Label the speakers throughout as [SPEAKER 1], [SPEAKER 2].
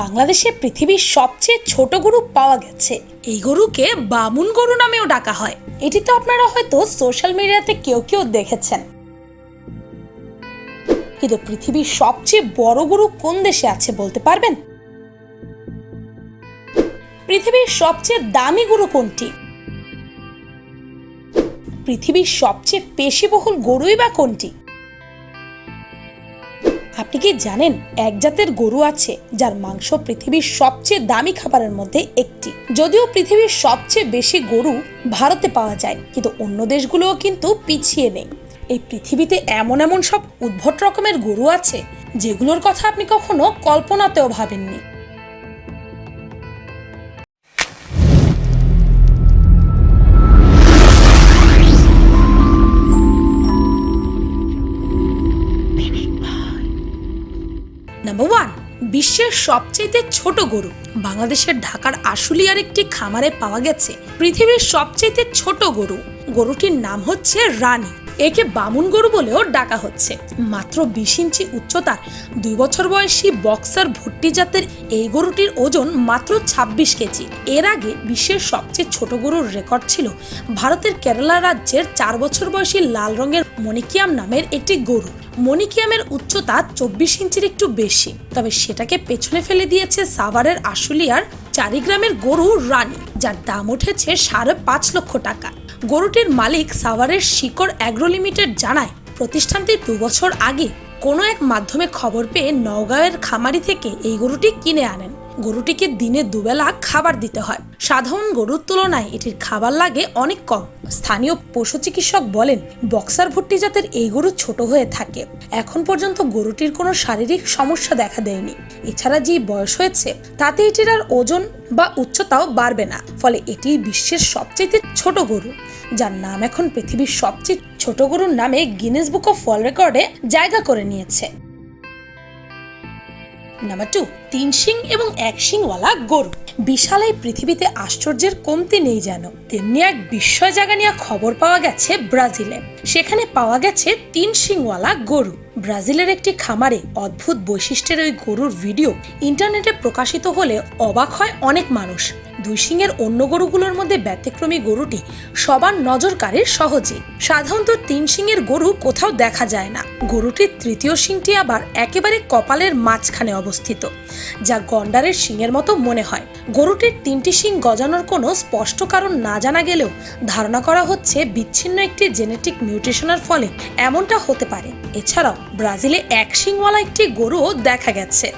[SPEAKER 1] বাংলাদেশে পৃথিবীর সবচেয়ে ছোট গরু পাওয়া গেছে। এই গরুকে বামুন গরু নামেও ডাকা হয়। এটি তো আপনারা হয়তো সোশ্যাল মিডিয়াতে কেউ কেউ দেখেছেন। কিন্তু পৃথিবীর সবচেয়ে বড় গরু কোন দেশে আছে বলতে পারবেন? পৃথিবীর সবচেয়ে দামি গরু কোনটি? পৃথিবীর সবচেয়ে পেশিবহুল গরুই বা কোনটি? আপনি কি জানেন এক জাতের গরু আছে যার মাংস পৃথিবীর সবচেয়ে দামি খাবারের মধ্যে একটি? যদিও পৃথিবীর সবচেয়ে বেশি গরু ভারতে পাওয়া যায়, কিন্তু অন্য দেশগুলোও কিন্তু পিছিয়ে নেই। এই পৃথিবীতে এমন এমন সব উদ্ভট রকমের গরু আছে, যেগুলোর কথা আপনি কখনো কল্পনাতেও ভাবেননি। নাম্বার ওয়ান বিশ্বের সবচেয়ে ছোট গরু। বাংলাদেশের ঢাকার আশুলিয়ার একটি খামারে পাওয়া গেছে পৃথিবীর সবচেয়ে ছোট গরু। গরুটির নাম হচ্ছে রানী। একে বামুন গরু বলেও ডাকা হচ্ছে। মাত্র বিশ ইঞ্চি উচ্চতার দুই বছর বয়সী বক্সার ভুট্টি জাতের এই গরুটির ওজন মাত্র ২৬ কেজি। এর আগে বিশ্বের সবচেয়ে ছোট গরুর রেকর্ড ছিল ভারতের কেরালা রাজ্যের চার বছর বয়সী লাল রঙের মনিকিয়াম নামের একটি গরু। মনিকিয়ামের উচ্চতা চব্বিশ ইঞ্চির একটু বেশি, তবে সেটাকে পেছনে ফেলে দিয়েছে সাভারের আশুলিয়ার চারিগ্রামের গরু রানী, যার দাম উঠেছে সাড়ে পাঁচ লক্ষ টাকা। গরুটির মালিক সাভারের শিকড় অ্যাগ্রো লিমিটেড জানায়, প্রতিষ্ঠানটি দু বছর আগে কোনো এক মাধ্যমে খবর পেয়ে নওগাঁয়ের খামারি থেকে এই গরুটি কিনে আনেন। গরুটিকে দিনে দুবেলা খাবার দিতে হয়। সাধারণ গরুর তুলনায় এটির খাবার লাগে অনেক কম। স্থানীয় পশু চিকিৎসক বলেন, বক্সার ভুট্টি জাতের এই গরু ছোট হয়ে থাকে। এখন পর্যন্ত গরুটির কোনো শারীরিক সমস্যা দেখা দেয়নি। এছাড়া যে বয়স হয়েছে, তাতে এটির আর ওজন বা উচ্চতাও বাড়বে না। ফলে এটি বিশ্বের সবচেয়ে ছোট গরু, যার নাম এখন পৃথিবীর সবচেয়ে ছোট গরুর নামে গিনেস বুক অফ ওয়ার্ল্ড রেকর্ডে জায়গা করে নিয়েছে। নাম্বার টু তিন শিং এবং এক শিংওয়ালা গরু। বিশাল এই পৃথিবীতে আশ্চর্যের কমতি নেই যেন। তেমনি এক বিস্ময় জাগা নিয়ে খবর পাওয়া গেছে ব্রাজিলে। সেখানে পাওয়া গেছে তিন শিংওয়ালা গরু। ব্রাজিলের একটি খামারে অদ্ভুত বৈশিষ্ট্যের ওই গরুর ভিডিও ইন্টারনেটে প্রকাশিত হলে অবাক হয় অনেক মানুষ। দুই অন্য গরুগুলোর মধ্যে ব্যতিক্রমী গরুটি সবার নজর কাড়ে সহজে। সাধারণত তিন শিংয়ের গরু কোথাও দেখা যায় না। গরুটির তৃতীয় শিংটি আবার একেবারে কপালের মাঝখানে অবস্থিত, যা গন্ডারের শিংয়ের মতো মনে হয়। গরুটির তিনটি শিং গজানোর কোনো স্পষ্ট কারণ না জানা গেলেও ধারণা করা হচ্ছে বিচ্ছিন্ন একটি জেনেটিক মিউটেশনের ফলে এমনটা হতে পারে। এছাড়াও ব্রাজিলে এক শিংওয়ালা একটি গরুও দেখা গেছে।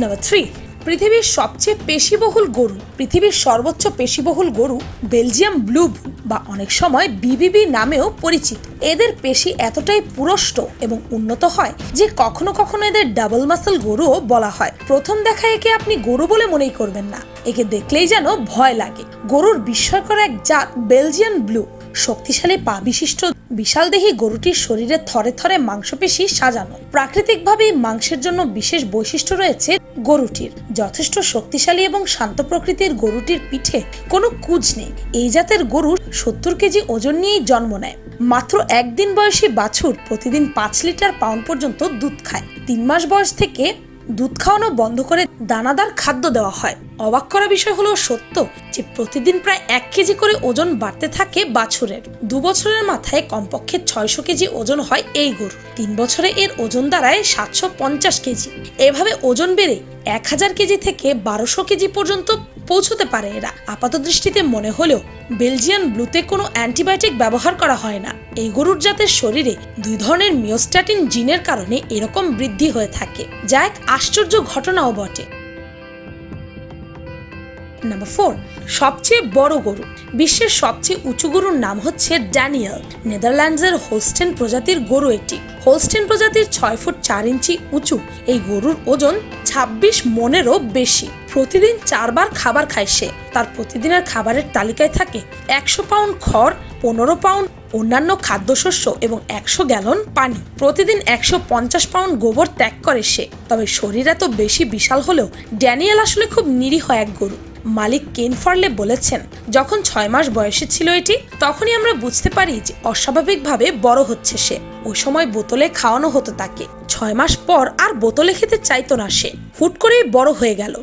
[SPEAKER 1] নাম্বার থ্রি পৃথিবীর সবচেয়ে পেশিবহুল গরু, পৃথিবীর সর্বোচ্চ পেশিবহুল গরু বেলজিয়াম ব্লু বা অনেক সময় বিবিবি নামেও পরিচিত। এদের পেশি এতটাই পুরষ্ট এবং উন্নত হয় যে কখনো কখনো এদের ডাবল মাসেল গরুও বলা হয়। প্রথম দেখা একে আপনি গরু বলে মনেই করবেন না। একে দেখলেই যেন ভয় লাগে। গরুর বিস্ময়কর এক জাত বেলজিয়ান ব্লু শক্তিশালী পা বিশিষ্ট বিশাল বিশালদেহী গরুটির শরীরে থরে থরে মাংসপেশি সাজানো। প্রাকৃতিকভাবেই মাংসের জন্য বিশেষ বৈশিষ্ট্য রয়েছে গরুটির। যথেষ্ট শক্তিশালী এবং শান্ত প্রকৃতির গরুটির পিঠে কোনো কুজ নেই। এই জাতের গরু সত্তর কেজি ওজন নিয়েই জন্ম নেয়। মাত্র একদিন বয়সী বাছুর প্রতিদিন পাঁচ লিটার পাউন্ড পর্যন্ত দুধ খায়। তিন মাস বয়স থেকে দুধ খাওয়ানো বন্ধ করে দানাদার খাদ্য দেওয়া হয়। অবাক করা বিষয় হলো সত্য যে প্রতিদিন প্রায় এক কেজি করে ওজন বাড়তে থাকে বাছুরের। দু বছরের মাথায় কমপক্ষে ছয়শো কেজি ওজন হয় এই গরু তিন বছরে এর ওজন দাঁড়ায় সাতশো পঞ্চাশ কেজি। এভাবে ওজন বেড়ে এক হাজার কেজি থেকে বারোশো কেজি পর্যন্ত পৌঁছতে পারে এরা। আপাত দৃষ্টিতে মনে হলেও বেলজিয়ান ব্লুতে কোনো অ্যান্টিবায়োটিক ব্যবহার করা হয় না। এই গরুর জাতের শরীরে দুই ধরনের মিওস্টাটিন জিনের কারণে এরকম বৃদ্ধি হয়ে থাকে, যা এক আশ্চর্য ঘটনাও বটে। নাম্বার ফোর সবচেয়ে বড় গরু, বিশ্বের সবচেয়ে উঁচু গরুর নাম হচ্ছে ড্যানিয়েল। নেদারল্যান্ডসের হোলস্টেন প্রজাতির গরু এটি হোলস্টেন প্রজাতির ছয় ফুট চার ইঞ্চি উঁচু। এই গরুর ওজন ছাব্বিশ মনেরও বেশি। প্রতিদিন চারবার খাবার খায় সে। তার প্রতিদিনের খাবারের তালিকায় থাকে একশো পাউন্ড খড়, পনেরো পাউন্ড অন্যান্য খাদ্যশস্য এবং একশো গ্যালন পানি। প্রতিদিন একশো পঞ্চাশ পাউন্ড গোবর ত্যাগ করে সে। তবে শরীর এত বেশি বিশাল হলেও ড্যানিয়েল আসলে খুব নিরীহ এক গরু। মালিক কেন ফার্লে বলেছেন। যখন ছয় মাস বয়সে ছিল এটি, তখনই আমরা বুঝতে পারি যে অস্বাভাবিকভাবে বড় হচ্ছে সে। ওই সময় বোতলে খাওয়ানো হতো তাকে। ছয় মাস পর আর বোতলে খেতে চাইতো না সে। হুট করেই বড় হয়ে গেল।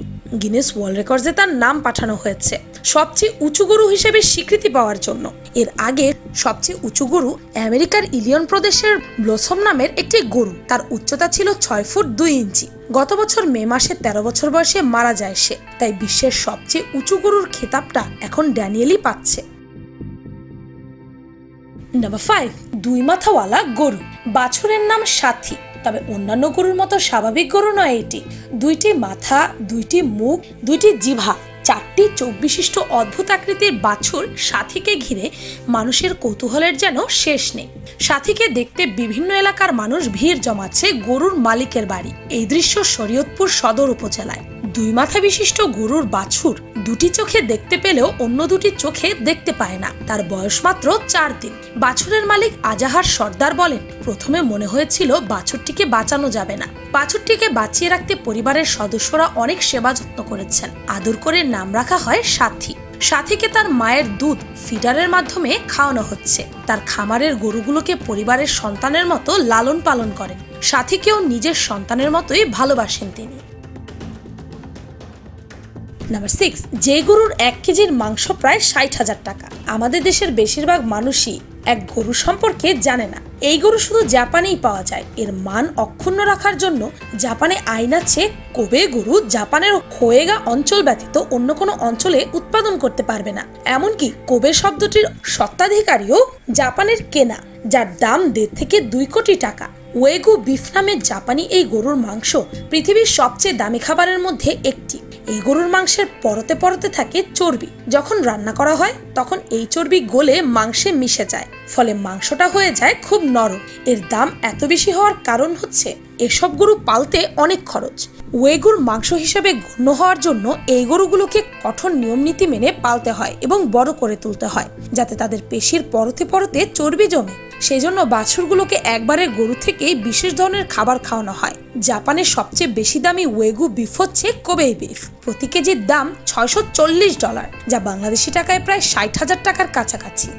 [SPEAKER 1] গিনেস ওয়ার্ল্ড রেকর্ডসে তার নাম পাঠানো হয়েছে। সবচেয়ে উঁচু গরু হিসেবে স্বীকৃতি পাওয়ার জন্য। এর আগে সবচেয়ে উঁচু গরু আমেরিকার ইলিয়ন প্রদেশের ব্লসম নামের একটি গরু। তার উচ্চতা ছিল ছয় ফুট দুই ইঞ্চি। গত বছর মে মাসে তেরো বছর বয়সে মারা যায় সে। তাই বিশ্বের সবচেয়ে উঁচু গরুর খেতাবটা এখন ড্যানিয়েলই পাচ্ছে। নাম্বার ফাইভ দুই মাথাওয়ালা গরু। বাছুরের নাম সাথী। তবে অন্যান্য গরুর মতো স্বাভাবিক গরু নয় এটি। দুইটি মাথা দুইটি মুখ দুইটি জিভা চারটি চোখ বিশিষ্ট অদ্ভুত আকৃতির বাছুর সাথীকে ঘিরে মানুষের কৌতূহলের যেন শেষ নেই। সাথীকে দেখতে বিভিন্ন এলাকার মানুষ ভিড় জমাচ্ছে গরুর মালিকের বাড়ি। এই দৃশ্য শরীয়তপুর সদর উপজেলায়। দুই মাথা বিশিষ্ট গরুর বাছুর দুটি চোখে দেখতে পেলেও অন্য দুটি চোখে দেখতে পায় না। তার বয়স মাত্র চার দিন। বাছুরের মালিক আজাহার সর্দার বলেন, প্রথমে মনে হয়েছিল বাছুরটিকে বাঁচানো যাবে না। বাছুরটিকে বাঁচিয়ে রাখতে পরিবারের সদস্যরা অনেক সেবা যত্ন করেছেন। আদর করে নাম রাখা হয় সাথী। সাথীকে তার মায়ের দুধ ফিডারের মাধ্যমে খাওয়ানো হচ্ছে। তার খামারের গরুগুলোকে পরিবারের সন্তানের মতো লালন পালন করেন। সাথীকেও নিজের সন্তানের মতোই ভালোবাসেন তিনি। নাম্বার সিক্স যে গরুর এক কেজির মাংস প্রায় ষাট হাজার টাকা। আমাদের দেশের বেশিরভাগ মানুষই এক গরু সম্পর্কে জানে না। এই গরু শুধু জাপানেই পাওয়া যায়। এর মান অক্ষুণ্ণ রাখার জন্য জাপানে আইন আছে, কোবে গরু জাপানের খোয়েগা অঞ্চল ব্যতীত অন্য কোনো অঞ্চলে উৎপাদন করতে পারবে না। এমনকি কোবে শব্দটির সত্ত্বাধিকারীও জাপানের কেনা, যার দাম দেড় থেকে দুই কোটি টাকা। ওয়েগু বিফ নামের জাপানি এই গরুর মাংস পৃথিবীর সবচেয়ে দামি খাবারের মধ্যে একটি। এই গরুর মাংসের পরতে পরতে থাকে চর্বি। যখন রান্না করা হয়, তখন এই চর্বি গলে মাংসে মিশে যায়। ফলে মাংসটা হয়ে যায় খুব নরম। এর দাম এত বেশি হওয়ার কারণ হচ্ছে, এসব গরু পালতে অনেক খরচ। ওয়েগুর মাংস হিসাবে গণ্য হওয়ার জন্য এই গরুগুলোকে কঠোর নিয়মনীতি মেনে পালতে হয় এবং বড় করে তুলতে হয়, যাতে তাদের পেশির পরতে পরতে চর্বি জমে। সেজন্য বাছুরগুলোকে একবারে গরু থেকে বিশেষ ধরনের খাবার খাওয়ানো হয়। জাপানের সবচেয়ে বেশি দামি ওয়েগু বিফ হচ্ছে কোবেই বিফ। প্রতি কেজির দাম ছয়শো চল্লিশ ডলার, যা বাংলাদেশি টাকায় প্রায় ষাট হাজার টাকার কাছাকাছি।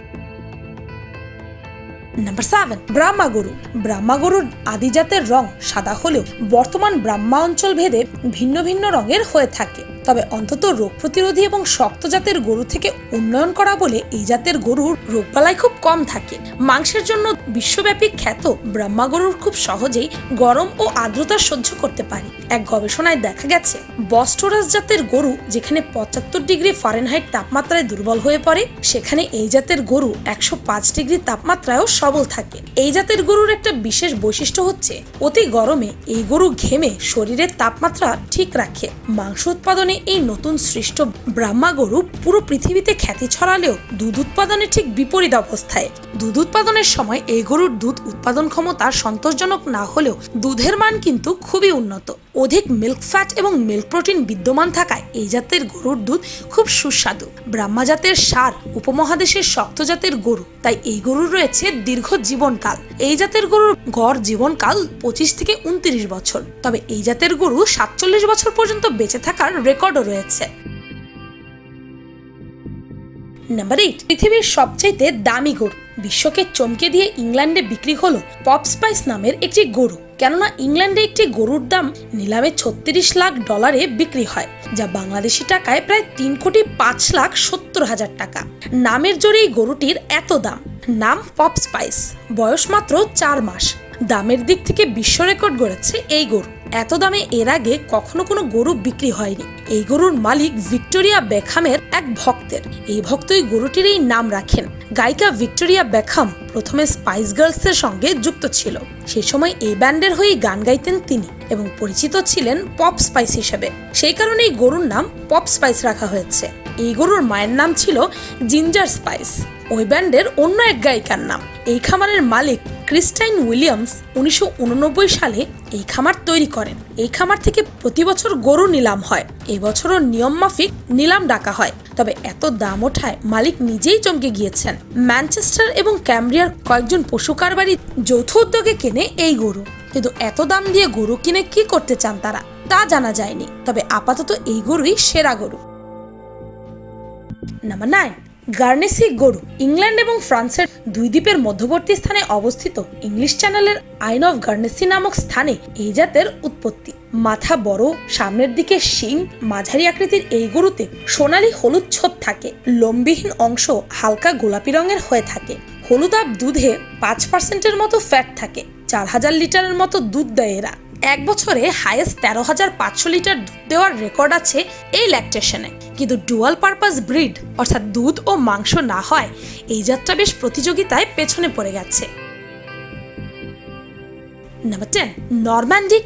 [SPEAKER 1] নাম্বার সেভেন ব্রাহ্মা গরু ব্রাহ্মা গরুর আদিজাতের রং সাদা হলেও বর্তমান ব্রাহ্মা অঞ্চল ভেদে ভিন্ন ভিন্ন রঙের হয়ে থাকে। তবে অন্তত রোগ প্রতিরোধী এবং শক্ত জাতের গরু থেকে উন্নয়ন করা বলে এই জাতের গরুর রোগবালাই খুব কম থাকে। মাংসের জন্য বিশ্বব্যাপী খ্যাত ব্রাহ্মা গরুর খুব সহজেই গরম ও আর্দ্রতা সহ্য করতে পারে। এক গবেষণায় দেখা গেছে, বস্টোরাস জাতের গরু যেখানে পঁচাত্তর ডিগ্রি ফারেনহাইট তাপমাত্রায় দুর্বল হয়ে পড়ে, সেখানে এই জাতের গরু একশো পাঁচ ডিগ্রি তাপমাত্রায়ও সবল থাকে। এই জাতের গরুর একটা বিশেষ বৈশিষ্ট্য হচ্ছে, অতি গরমে এই গরু ঘেমে শরীরের তাপমাত্রা ঠিক রাখে। মাংস উৎপাদনে এই নতুন সৃষ্ট ব্রাহ্মা গরু পুরো পৃথিবীতে খ্যাতি ছড়ালেও দুধ উৎপাদনে ঠিক বিপরীত অবস্থায়। দুধ উৎপাদনের সময় এই গরুর দুধ উৎপাদন ক্ষমতা সন্তোষজনক না হলেও দুধের মান কিন্তু খুবই উন্নত। অধিক মিল্ক ফ্যাট এবং মিল্ক প্রোটিন বিদ্যমান থাকায় এই জাতের গরুর দুধ খুব সুস্বাদু। ব্রাহ্মা জাতের সার উপমহাদেশের শক্ত জাতের গরু, তাই এই গরুর রয়েছে দীর্ঘ জীবনকাল। এই জাতের গরুর গড় জীবনকাল পঁচিশ থেকে উনত্রিশ বছর। তবে এই জাতের গরু সাতচল্লিশ বছর পর্যন্ত বেঁচে থাকার রেকর্ডও রয়েছে। নাম্বার এইট পৃথিবীর সবচাইতে দামি গরু। বিশ্বকে চমকে দিয়ে ইংল্যান্ডে বিক্রি হলো পপ স্পাইস নামের একটি গরু। কেননা ইংল্যান্ডে একটি গরুর দাম নিলামে ছত্রিশ লাখ ডলারে বিক্রি হয়, যা বাংলাদেশি টাকায় প্রায় তিন কোটি পাঁচ লাখ সত্তর হাজার টাকা। নামের জোরে এই গরুটির এত দাম। নাম পপ স্পাইস। বয়স মাত্র চার মাস। দামের দিক থেকে বিশ্ব রেকর্ড গড়েছে এই গরু। এত দামে এর আগে কখনো কোনো গরু বিক্রি হয়নি। এই গরুর মালিক ভিক্টোরিয়া বেখামের এক ভক্তের। এই ভক্তই গরুটির এই নাম রাখেন। গায়িকা ভিক্টোরিয়া বেখাম প্রথমে স্পাইস গার্লসের সঙ্গে যুক্ত ছিল। সেই সময় এই ব্যান্ডের হয়ে গান গাইতেন তিনি এবং পরিচিত ছিলেন পপ স্পাইস হিসেবে। সেই কারণে এই গরুর নাম পপ স্পাইস রাখা হয়েছে। এই গরুর মায়ের নাম ছিল জিঞ্জার স্পাইস। ওই ব্যান্ডের অন্য এক গায়িকার নাম। এই খামারের মালিক ক্রিস্টাইন উইলিয়ামস উনিশশো উননব্বই সালে এই খামার তৈরি করেন। এই খামার থেকে প্রতি বছর গরু নিলাম হয়। এই বছরও নিয়ম মাফিক নিলাম ডাকা হয়। তবে এত দাম ওঠায় মালিক নিজেই চমকে গিয়েছেন। ম্যানচেস্টার এবং ক্যামব্রিয়ার কয়েকজন পশু কারবারি যৌথ উদ্যোগে কেনে এই গরু। কিন্তু এত দাম দিয়ে গরু কিনে কি করতে চান তারা, তা জানা যায়নি। তবে আপাতত এই গরুই সেরা গরু। নাম্বার নাইন গার্নেসি গরু ইংল্যান্ড এবং ফ্রান্সের দুই দ্বীপের মধ্যবর্তী স্থানে অবস্থিত ইংলিশ চ্যানেলের আইন অফ গার্নেসি নামক স্থানে এই জাতের উৎপত্তি। মাথা বড়, সামনের দিকে শিং, মাঝারি আকৃতির এই গরুতে সোনালি হলুদ ছোপ থাকে। লম্বিহীন অংশ হালকা গোলাপি রঙের হয়ে থাকে। হলুদাব দুধে পাঁচ পার্সেন্টের মতো ফ্যাট থাকে। চার হাজার লিটারের মতো দুধ দেয় এরা। এক বছরে হাইয়েস্ট তেরো হাজার পাঁচশো লিটার দুধ দেওয়ার রেকর্ড আছে এই ল্যাকটেশনে কিন্তু ডুয়াল পারপাস ব্রিড অর্থাৎ দুধ ও মাংস না হয়, এই যাত্রা বেশ প্রতিযোগিতায় পেছনে পড়ে গেছে। Number ten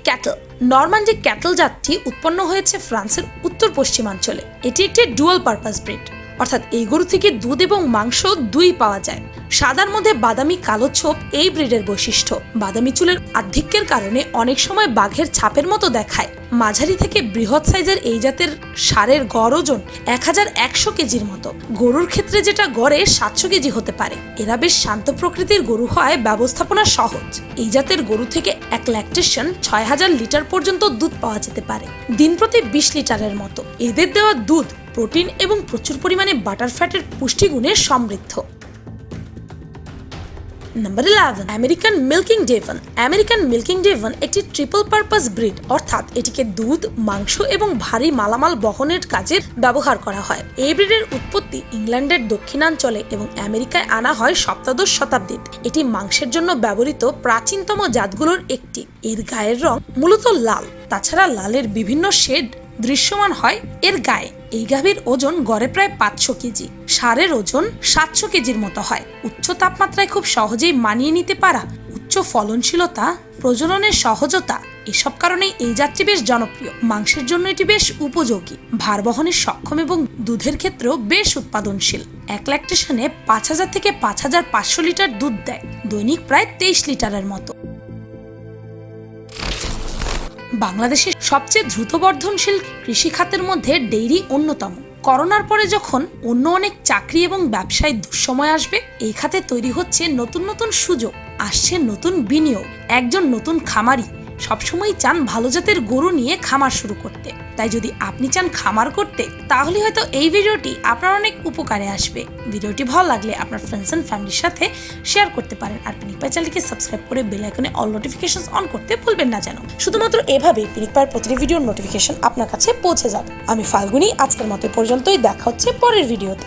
[SPEAKER 1] cattle Normandy cattle জাতটি উৎপন্ন হয়েছে ফ্রান্সের উত্তর পশ্চিমাঞ্চলে। এটি একটি ডুয়াল পারপাস ব্রিড অর্থাৎ এই গরু থেকে দুধ এবং মাংস দুই পাওয়া যায়। সাদার মধ্যে বাদামি কালো ছোপ এই ব্রিডের বৈশিষ্ট্য। বাদামি চুলের আধিক্যের কারণে অনেক সময় বাঘের ছাপের মতো দেখায়। মাঝারি থেকে বৃহৎ সাইজের এই জাতের সারের গড় ওজন এক হাজার একশো কেজির মতো। গরুর ক্ষেত্রে যেটা গড়ে সাতশো কেজি হতে পারে। এরা বেশ শান্ত প্রকৃতির গরু হয় ব্যবস্থাপনা সহজ। এই জাতের গরু থেকে এক ল্যাকটেশন ছয় হাজার লিটার পর্যন্ত দুধ পাওয়া যেতে পারে। দিন প্রতি বিশ লিটারের মতো। এদের দেওয়া দুধ প্রোটিন এবং প্রচুর পরিমাণে বাটার ফ্যাটের পুষ্টিগুণে সমৃদ্ধ। Number eleven American milking Devon American milking Devon একটি ট্রিপল পারপাস ব্রিড অর্থাৎ এটিকে দুধ, মাংস এবং ভারী মালামাল বহনের কাজে ব্যবহার করা হয়। এই ব্রিডের উৎপত্তি ইংল্যান্ডের দক্ষিণাঞ্চলে এবং আমেরিকায় আনা হয় সপ্তাদশ শতাব্দীতে এটি মাংসের জন্য ব্যবহৃত প্রাচীনতম জাতগুলোর একটি। এর গায়ের রং মূলত লাল, তাছাড়া লালের বিভিন্ন শেড দৃশ্যমান হয় এর গায়ে। এই গাভীর ওজন গড়ে প্রায় পাঁচশো কেজি। সারের ওজন সাতশো কেজির মতো হয়। উচ্চ তাপমাত্রায় খুব সহজেই মানিয়ে নিতে পারা উচ্চ ফলনশীলতা, প্রজননের সহজতা, এসব কারণেই এই জাতটি বেশ জনপ্রিয়। মাংসের জন্য এটি বেশ উপযোগী। ভার বহনের সক্ষম এবং দুধের ক্ষেত্রেও বেশ উৎপাদনশীল। এক ল্যাকটেশনে পাঁচ হাজার থেকে পাঁচ হাজার পাঁচশো লিটার দুধ দেয়। দৈনিক প্রায় তেইশ লিটারের মতো। বাংলাদেশের সবচেয়ে দ্রুত বর্ধনশীল কৃষি খাতের মধ্যে ডেইরি অন্যতম। করোনার পরে যখন অন্য অনেক চাকরি এবং ব্যবসায় দুঃসময় আসবে, এই খাতে তৈরি হচ্ছে নতুন নতুন সুযোগ, আসছে নতুন বিনিয়োগ, একজন নতুন খামারি। সবসময় চান ভালো জাতের গরু নিয়ে খামার শুরু করতে। তাই যদি আপনি চান খামার করতে, তাহলে হয়তো এই ভিডিওটি আপনার অনেক উপকারে আসবে। ভিডিওটি ভালো লাগলে আপনার ফ্রেন্ডস অ্যান্ড ফ্যামিলির সাথে শেয়ার করতে পারেন। আর পিনিক পাই চ্যানেলকে সাবস্ক্রাইব করে বেল আইকনে অল নোটিফিকেশন অন করতে ভুলবেন না যেন। শুধুমাত্র এভাবেই পিনিক পায়ের প্রতিটি ভিডিওর নোটিফিকেশন আপনার কাছে পৌঁছে যাবে। আমি ফাল্গুনি, আজকের মতো পর্যন্তই। দেখা হচ্ছে পরের ভিডিওতে